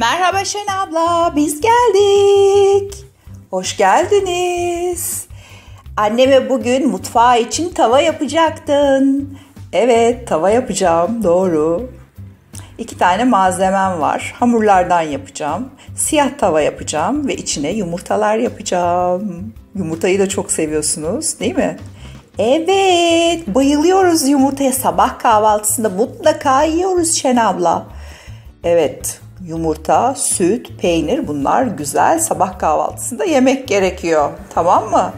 Merhaba Şen abla, biz geldik. Hoş geldiniz. Anneme bugün mutfağı için tava yapacaktın. Evet, tava yapacağım, doğru. İki tane malzemem var. Hamurlardan yapacağım. Siyah tava yapacağım ve içine yumurtalar yapacağım. Yumurtayı da çok seviyorsunuz, değil mi? Evet, bayılıyoruz yumurtaya. Sabah kahvaltısında mutlaka yiyoruz Şen abla. Evet, yumurta, süt, peynir bunlar güzel sabah kahvaltısında yemek gerekiyor. Tamam mı?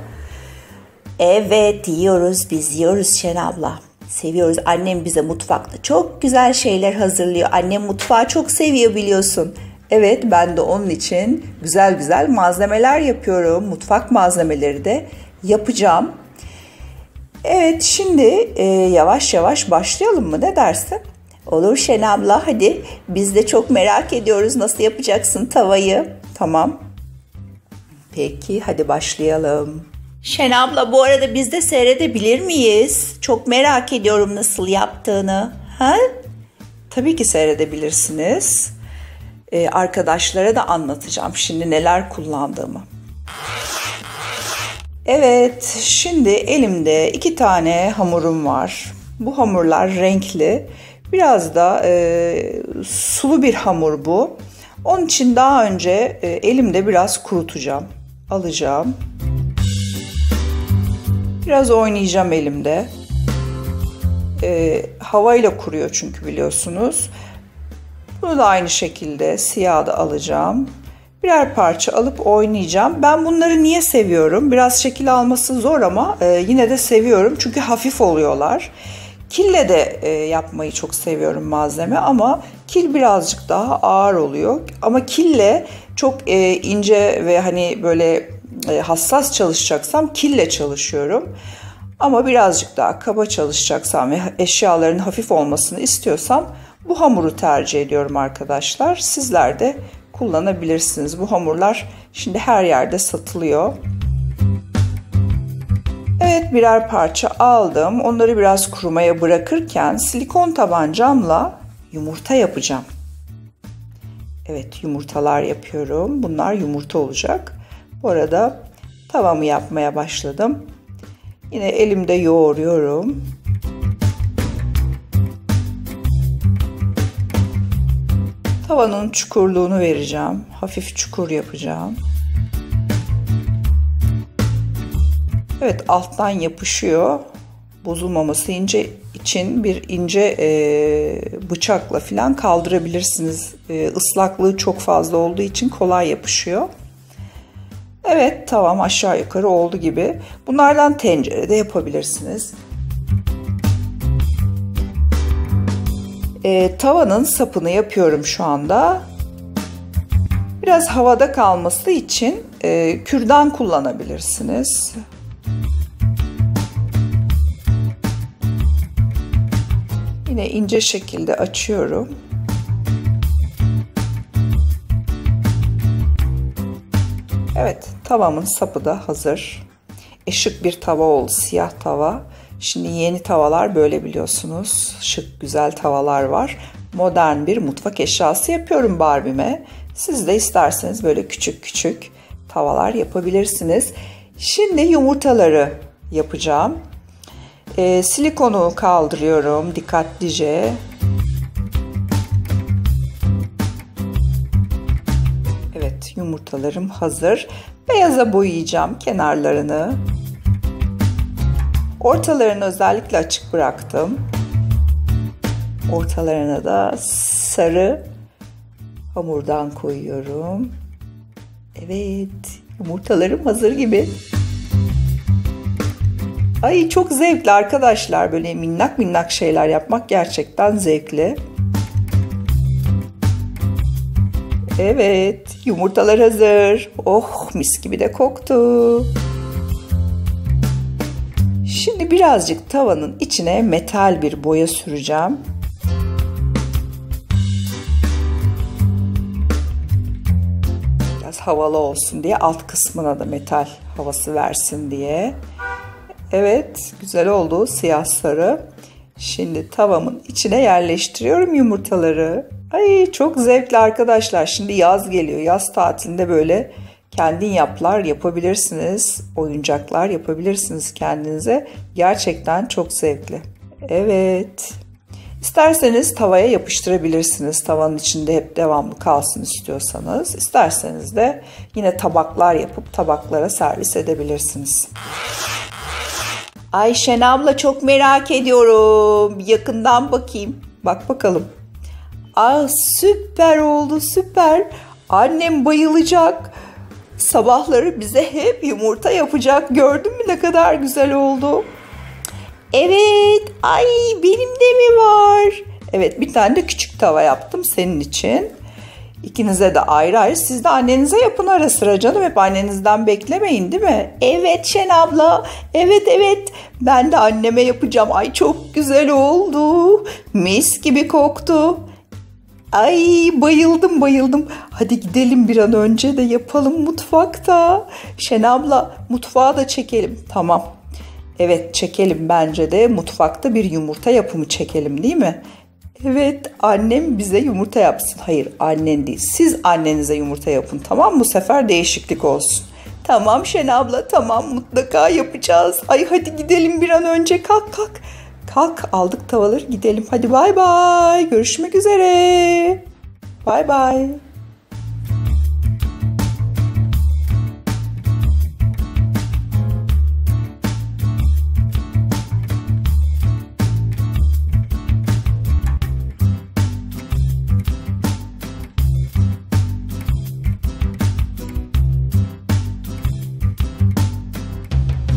Evet yiyoruz biz yiyoruz Şen abla. Seviyoruz. Annem bize mutfakta çok güzel şeyler hazırlıyor. Annem mutfağı çok seviyor biliyorsun. Evet ben de onun için güzel güzel malzemeler yapıyorum. Mutfak malzemeleri de yapacağım. Evet şimdi e, yavaş yavaş başlayalım mı ne dersin? Olur Şen abla hadi biz de çok merak ediyoruz nasıl yapacaksın tavayı. Tamam. Peki hadi başlayalım. Şen abla bu arada biz de seyredebilir miyiz? Çok merak ediyorum nasıl yaptığını. Ha? Tabii ki seyredebilirsiniz. Ee, arkadaşlara da anlatacağım şimdi neler kullandığımı. Evet, şimdi elimde iki tane hamurum var. Bu hamurlar renkli. Biraz da e, sulu bir hamur bu. Onun için daha önce e, elimde biraz kurutacağım. Alacağım. Biraz oynayacağım elimde. E, havayla kuruyor çünkü biliyorsunuz. Bunu da aynı şekilde siyah da alacağım. Birer parça alıp oynayacağım. Ben bunları niye seviyorum? Biraz şekil alması zor ama e, yine de seviyorum. Çünkü hafif oluyorlar. Kille de e, yapmayı çok seviyorum malzeme ama kil birazcık daha ağır oluyor. Ama kille çok e, ince ve hani böyle e, hassas çalışacaksam kille çalışıyorum. Ama birazcık daha kaba çalışacaksam ve eşyaların hafif olmasını istiyorsam bu hamuru tercih ediyorum arkadaşlar. Sizler de kullanabilirsiniz. Bu hamurlar şimdi her yerde satılıyor. Evet birer parça aldım. Onları biraz kurumaya bırakırken silikon tabancamla yumurta yapacağım. Evet yumurtalar yapıyorum. Bunlar yumurta olacak. Bu arada tavamı yapmaya başladım. Yine elimde yoğuruyorum. Tavanın çukurluğunu vereceğim. Hafif çukur yapacağım. Evet alttan yapışıyor. Bozulmaması ince için bir ince e, bıçakla falan kaldırabilirsiniz. E, ıslaklığı çok fazla olduğu için kolay yapışıyor. Evet tamam aşağı yukarı oldu gibi. Bunlardan tencerede yapabilirsiniz. E, tavanın sapını yapıyorum şu anda. Biraz havada kalması için e, kürdan kullanabilirsiniz. Yine ince şekilde açıyorum. Evet, tavamın sapı da hazır. Eşik bir tava oldu, siyah tava. Şimdi yeni tavalar böyle biliyorsunuz. Şık güzel tavalar var. Modern bir mutfak eşyası yapıyorum Barbie'me. Siz de isterseniz böyle küçük küçük tavalar yapabilirsiniz. Şimdi yumurtaları yapacağım. E, silikonu kaldırıyorum dikkatlice. Evet yumurtalarım hazır. Beyaza boyayacağım kenarlarını. Ortalarını özellikle açık bıraktım. Ortalarına da sarı hamurdan koyuyorum. Evet, yumurtalarım hazır gibi. Ay çok zevkli arkadaşlar. Böyle minnak minnak şeyler yapmak gerçekten zevkli. Evet, yumurtalar hazır. Oh, mis gibi de koktu. Şimdi birazcık tavanın içine metal bir boya süreceğim. Biraz havalı olsun diye alt kısmına da metal havası versin diye. Evet, güzel oldu siyah sarı. Şimdi tavamın içine yerleştiriyorum yumurtaları. Ay çok zevkli arkadaşlar. Şimdi yaz geliyor. Yaz tatilinde böyle kendin yaplar yapabilirsiniz. Oyuncaklar yapabilirsiniz kendinize. Gerçekten çok zevkli. Evet. İsterseniz tavaya yapıştırabilirsiniz. Tavanın içinde hep devamlı kalsın istiyorsanız. İsterseniz de yine tabaklar yapıp tabaklara servis edebilirsiniz. Ayşen abla çok merak ediyorum. Yakından bakayım. Bak bakalım. Aa süper oldu süper. Annem bayılacak. Sabahları bize hep yumurta yapacak. Gördün mü ne kadar güzel oldu? Evet. Ay benim de mi var? Evet bir tane de küçük tava yaptım senin için. İkinize de ayrı ayrı. Siz de annenize yapın ara sıra canım. Hep annenizden beklemeyin değil mi? Evet Şen abla. Evet evet. Ben de anneme yapacağım. Ay çok güzel oldu. Mis gibi koktu. Ay bayıldım bayıldım. Hadi gidelim bir an önce de yapalım mutfakta. Şen abla mutfağa da çekelim. Tamam. Evet çekelim bence de mutfakta bir yumurta yapımı çekelim değil mi? Evet annem bize yumurta yapsın. Hayır annen değil siz annenize yumurta yapın tamam Bu sefer değişiklik olsun. Tamam Şen abla tamam mutlaka yapacağız. Ay hadi gidelim bir an önce kalk kalk. Kalk aldık tavaları gidelim. Hadi bay bay. Görüşmek üzere. Bay bay.